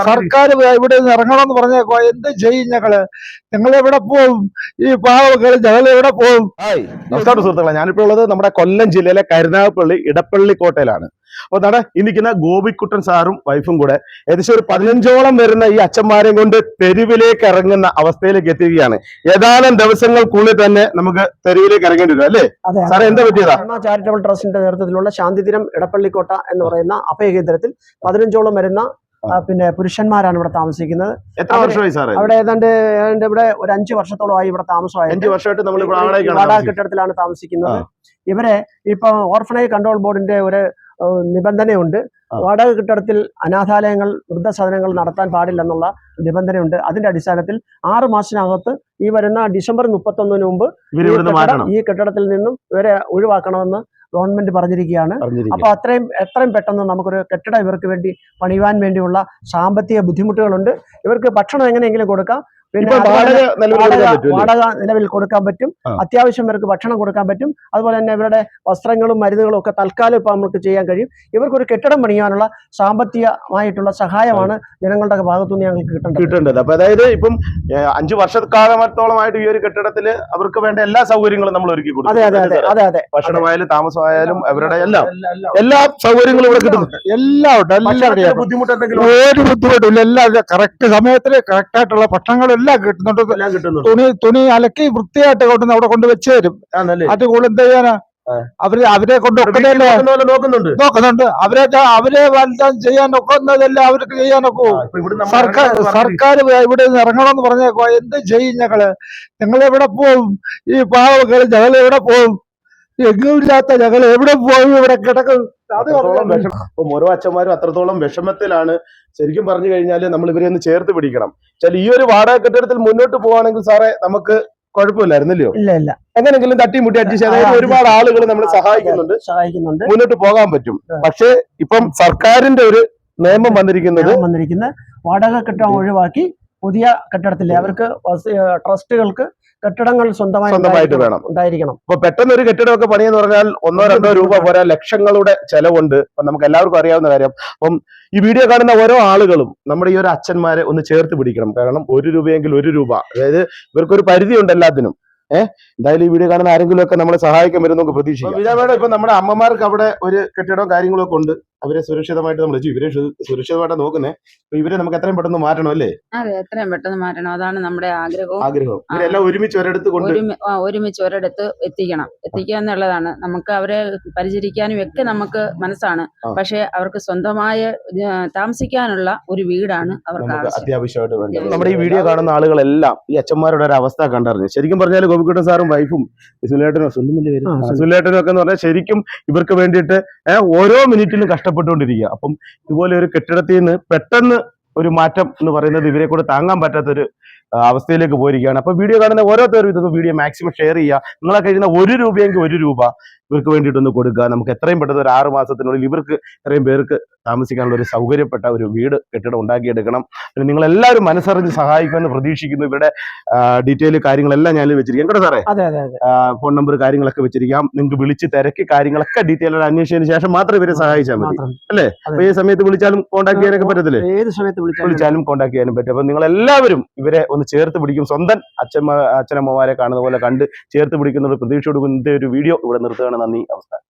സർക്കാർ ഇവിടെ നിന്ന് ഇറങ്ങണമെന്ന് പറഞ്ഞേക്കോ എന്ത് ചെയ്യും ഞങ്ങൾ? ഞങ്ങൾ എവിടെ പോവും ഈ പാവങ്ങൾ ഞങ്ങൾ എവിടെ പോവും ഹായ്. നമസ്കാരം സുഹൃത്തുക്കളെ. ഞാനിപ്പോൾ ഉള്ളത് നമ്മുടെ കൊല്ലം ജില്ലയിലെ കരുനാഗപ്പള്ളി ഇടപ്പള്ളി കോട്ടയിലാണ്. അപ്പൊ നട ഇന്നിക്കുന്ന ഗോപിക്കുട്ടൻ സാറും വൈഫും കൂടെ ഏകദേശം ഒരു പതിനഞ്ചോളം വരുന്ന ഈ അച്ഛന്മാരെയും കൊണ്ട് തെരുവിലേക്ക് ഇറങ്ങുന്ന അവസ്ഥയിലേക്ക് എത്തുകയാണ് ഏതാനും ദിവസങ്ങൾക്കുള്ളിൽ തന്നെ നമുക്ക് തെരുവിലേക്ക് ഇറങ്ങേണ്ടി വരും അല്ലേ? സാറേ എന്താ പറ്റിയതാ? ചാരിറ്റബിൾ ട്രസ്റ്റിന്റെ നേതൃത്വത്തിലുള്ള ശാന്തിദിനം ഇടപ്പള്ളിക്കോട്ട എന്ന് പറയുന്ന അഭയ കേന്ദ്രത്തിൽ പതിനഞ്ചോളം വരുന്ന പിന്നെ പുരുഷന്മാരാണ് ഇവിടെ താമസിക്കുന്നത്. എത്ര വർഷമായി സാറേ? അവിടെ ഏതാണ്ട് ഏതാണ്ട് ഇവിടെ ഒരു അഞ്ചു വർഷത്തോളമായി ഇവിടെ താമസമായി അഞ്ചു വർഷമായിട്ട് നമ്മൾ വാടക. കെട്ടിടത്തിലാണ് താമസിക്കുന്നത്. ഇവരെ ഇപ്പൊ ഓർഫനേജ് കൺട്രോൾ ബോർഡിന്റെ ഒരു നിബന്ധനയുണ്ട്. വാടക കെട്ടിടത്തിൽ അനാഥാലയങ്ങൾ വൃദ്ധസദനങ്ങൾ നടത്താൻ പാടില്ലെന്നുള്ള നിബന്ധനയുണ്ട്. അതിന്റെ അടിസ്ഥാനത്തിൽ ആറ് മാസത്തിനകത്ത് ഈ വരുന്ന ഡിസംബർ മുപ്പത്തൊന്നിന് മുമ്പ് ഈ കെട്ടിടത്തിൽ നിന്നും ഇവരെ ഒഴിവാക്കണമെന്ന് ഗവൺമെന്റ് പറഞ്ഞിരിക്കുകയാണ്. അപ്പോൾ അപ്പൊ അത്രയും എത്രയും പെട്ടെന്ന് നമുക്കൊരു കെട്ടിടം ഇവർക്ക് വേണ്ടി പണിയുവാൻ വേണ്ടിയുള്ള സാമ്പത്തിക ബുദ്ധിമുട്ടുകളുണ്ട്. ഇവർക്ക് ഭക്ഷണം എങ്ങനെയെങ്കിലും കൊടുക്കാം. പിന്നെ വാടക നിലവിൽ കൊടുക്കാൻ പറ്റും. അത്യാവശ്യം ഇവർക്ക് ഭക്ഷണം കൊടുക്കാൻ പറ്റും. അതുപോലെ തന്നെ ഇവരുടെ വസ്ത്രങ്ങളും മരുന്നുകളും ഒക്കെ തൽക്കാലം ഇപ്പൊ നമുക്ക് ചെയ്യാൻ കഴിയും. ഇവർക്ക് ഒരു കെട്ടിടം പണിയാനുള്ള സാമ്പത്തികമായിട്ടുള്ള സഹായമാണ് ജനങ്ങളുടെ ഭാഗത്തുനിന്ന് ഞങ്ങൾക്ക് കിട്ടേണ്ടത്. കിട്ടേണ്ടത്. അപ്പൊ അതായത് ഇപ്പം അഞ്ചു വർഷക്കാലത്തോളമായിട്ട് ഈ ഒരു കെട്ടിടത്തിൽ അവർക്ക് വേണ്ട എല്ലാ സൗകര്യങ്ങളും നമ്മൾ ഒരുക്കി കൊടുക്കും. അതെ അതെ അതെ അതെ ഭക്ഷണമായാലും താമസമായാലും അവരുടെ എല്ലാം. എല്ലാ സൗകര്യങ്ങളും ഇവിടെ കിട്ടുന്നു എല്ലാം ഉണ്ട് എല്ലാം ഭക്ഷണത്തിന് ready ആണ്. ബുദ്ധിമുട്ട് എന്തെങ്കിലും ഒരു ബുദ്ധിമുട്ടില്ല എല്ലാം കറക്റ്റ് സമയത്തിൽ കറക്റ്റ് ആയിട്ടുള്ള ഭക്ഷണങ്ങളെല്ലാം എല്ലാം കിട്ടുന്നുണ്ട്. തുണി തുണി അലക്കി വൃത്തിയായിട്ട് കൊണ്ടുവന്ന് അവിടെ കൊണ്ട് വെച്ച് തരും. ആണല്ലേ? അത് കൂടുതൽ എന്ത് ചെയ്യാനാ? അവർ അവരെ കൊണ്ട് നോക്കുന്നുണ്ട്. നോക്കുന്നുണ്ട്. അവരെ അവരെ വലുതാൻ ചെയ്യാൻ ഒക്കുന്നതെല്ലാം അവർക്ക് ചെയ്യാൻ നോക്കൂ ഇപ്പൊ ഇവിടെ നമ്മൾ സർക്കാർ സർക്കാർ ഇവിടെ നിന്ന് ഇറങ്ങണമെന്ന് പറഞ്ഞേക്കോ എന്ത് ചെയ്യും ഞങ്ങൾ? ഞങ്ങൾ എവിടെ പോവും? ഈ പാവകൾ ഞങ്ങൾ എവിടെ പോവും? എങ്ങുമില്ലാത്ത ഞങ്ങൾ എവിടെ പോവും? ഇവിടെ കിടക്കും. അത്രത്തോളം വിഷമം. അപ്പം ഓരോ അച്ഛന്മാരും അത്രത്തോളം വിഷമത്തിലാണ്. ശരിക്കും പറഞ്ഞു കഴിഞ്ഞാൽ നമ്മൾ ഇവരെ ഒന്ന് ചേർത്ത് പിടിക്കണം. ചില ഈ ഒരു വാടക കെട്ടിടത്തിൽ മുന്നോട്ട് പോവാണെങ്കിൽ സാറേ നമുക്ക് കുഴപ്പമില്ലായിരുന്നല്ലോ ഇല്ല ഇല്ല. എങ്ങനെങ്കിലും തട്ടിമുട്ടി അഡ്ജസ്റ്റ് അതായത് ഒരുപാട് ആളുകൾ നമ്മൾ സഹായിക്കുന്നുണ്ട്. സഹായിക്കുന്നുണ്ട്. മുന്നോട്ട് പോകാൻ പറ്റും. പക്ഷേ ഇപ്പം സർക്കാരിന്റെ ഒരു നിയമം വന്നിരിക്കുന്നത് വന്നിരിക്കുന്ന വാടക കെട്ടിടം ഒഴിവാക്കി പുതിയ കെട്ടിടത്തില്ലേ? അവർക്ക് ട്രസ്റ്റുകൾക്ക് കെട്ടിടങ്ങൾ സ്വന്തമായിട്ട് ഉണ്ടായിരിക്കണം- വേണം. ഉണ്ടായിരിക്കണം. ഇപ്പൊ പെട്ടെന്ന് ഒരു കെട്ടിടമൊക്കെ പണിയെന്ന് പറഞ്ഞാൽ ഒന്നോ രണ്ടോ രൂപ പോരാ. ലക്ഷങ്ങളുടെ ചെലവുണ്ട്. അപ്പൊ നമുക്ക് എല്ലാവർക്കും അറിയാവുന്ന കാര്യം. അപ്പം ഈ വീഡിയോ കാണുന്ന ഓരോ ആളുകളും നമ്മുടെ ഈ ഒരു അച്ഛന്മാരെ ഒന്ന് ചേർത്ത് പിടിക്കണം. കാരണം ഒരു രൂപയെങ്കിൽ ഒരു രൂപ. അതായത് ഇവർക്കൊരു പരിധിയുണ്ട് എല്ലാത്തിനും. ഏഹ് എന്തായാലും ഈ വീഡിയോ കാണുന്ന ആരെങ്കിലും ഒക്കെ നമ്മളെ സഹായിക്കാൻ വരും നമുക്ക് പ്രതീക്ഷിക്കാം. ഇപ്പൊ നമ്മുടെ അമ്മമാർക്ക് അവിടെ ഒരു കെട്ടിടവും കാര്യങ്ങളും ഒക്കെ ഉണ്ട്. അവരെ സുരക്ഷിതമായിട്ട് നമ്മൾ ഇവരെ സുരക്ഷിതമായിട്ട് നോക്കുന്നേ. ഇവരെ നമുക്ക് എത്രയും പെട്ടെന്ന് മാറ്റണം അല്ലേ? അതെ എത്രയും പെട്ടെന്ന് മാറ്റണം. അതാണ് നമ്മുടെ ആഗ്രഹവും. ആഗ്രഹം ഇവരെല്ലാം ഒരുമിച്ച് ഒരിടത്ത് കൊണ്ട് ഒരുമിച്ച് ഒരിടത്ത് എത്തിക്കണം. എത്തിക്കുക എന്നുള്ളതാണ്. നമുക്ക് അവരെ പരിചരിക്കാനും ഒക്കെ നമുക്ക് മനസ്സാണ്. പക്ഷെ അവർക്ക് സ്വന്തമായ താമസിക്കാനുള്ള ഒരു വീടാണ് അവർക്ക് അത്യാവശ്യമായിട്ട് വേണ്ടത്. നമ്മുടെ ഈ വീഡിയോ കാണുന്ന ആളുകളെല്ലാം ഈ അച്ഛന്മാരുടെ ഒരു അവസ്ഥ കണ്ടറിഞ്ഞു. ശരിക്കും പറഞ്ഞാൽ ഗോപിക്കുട്ടൻ സാറും വൈഫും സുലേട്ടനും സുനിലേട്ടനും സുലേട്ടനും ഒക്കെ എന്ന് പറഞ്ഞാൽ ശരിക്കും ഇവർക്ക് വേണ്ടിയിട്ട് ഓരോ മിനിറ്റിലും കഷ്ടപ്പെട്ടുകൊണ്ടിരിക്കുക അപ്പം ഇതുപോലെ ഒരു കെട്ടിടത്തിൽ നിന്ന് പെട്ടെന്ന് ഒരു മാറ്റം എന്ന് പറയുന്നത് ഇവരെ കൂടെ താങ്ങാൻ പറ്റാത്തൊരു അവസ്ഥയിലേക്ക് പോയിരിക്കുകയാണ്. അപ്പൊ വീഡിയോ കാണുന്ന ഓരോരുത്തരും ഇതൊന്ന് വീഡിയോ മാക്സിമം ഷെയർ ചെയ്യുക. നിങ്ങളെ കഴിയുന്ന ഒരു രൂപയെങ്കിൽ ഒരു രൂപ. ഇവർക്ക് വേണ്ടിയിട്ടൊന്ന് കൊടുക്കുക. നമുക്ക് എത്രയും പെട്ടെന്ന് ഒരു ആറ് മാസത്തിനുള്ളിൽ ഇവർക്ക് ഇത്രയും പേർക്ക് താമസിക്കാനുള്ള ഒരു സൗകര്യപ്പെട്ട ഒരു വീട് കെട്ടിടം ഉണ്ടാക്കിയെടുക്കണം. പിന്നെ നിങ്ങൾ എല്ലാവരും മനസ്സറിഞ്ഞ് സഹായിക്കുമെന്ന് പ്രതീക്ഷിക്കുന്നു. ഇവരുടെ ഡീറ്റെയിൽ കാര്യങ്ങളെല്ലാം ഞാൻ വെച്ചിരിക്കാം. കേട്ടോ സാറേ? ഫോൺ നമ്പർ കാര്യങ്ങളൊക്കെ വെച്ചിരിക്കാം. നിങ്ങൾക്ക് വിളിച്ച് തിരക്കി കാര്യങ്ങളൊക്കെ ഡീറ്റെയിൽ അന്വേഷിച്ചതിന് ശേഷം മാത്രം ഇവരെ സഹായിച്ചാൽ മതി. അല്ലേ? അപ്പൊ ഈ സമയത്ത് വിളിച്ചാലും കോൺടാക്ട് ചെയ്യാനൊക്കെ പറ്റത്തില്ലേ? ഏത് സമയത്ത് വിളിച്ചാലും വിളിച്ചാലും കോൺടാക്ട് ചെയ്യാനും പറ്റും. അപ്പൊ നിങ്ങൾ എല്ലാവരും ഇവരെ ഒന്ന് ചേർത്ത് പിടിക്കും. സ്വന്തം അച്ഛൻ അച്ഛനമ്മമാരെ കാണുന്ന പോലെ കണ്ട് ചേർത്ത് പിടിക്കുന്ന ഒരു പ്രതീക്ഷ കൊടുക്കുന്ന ഒരു വീഡിയോ ഇവിടെ നിർത്തുകയാണ്. നന്ദി നമസ്കാരം.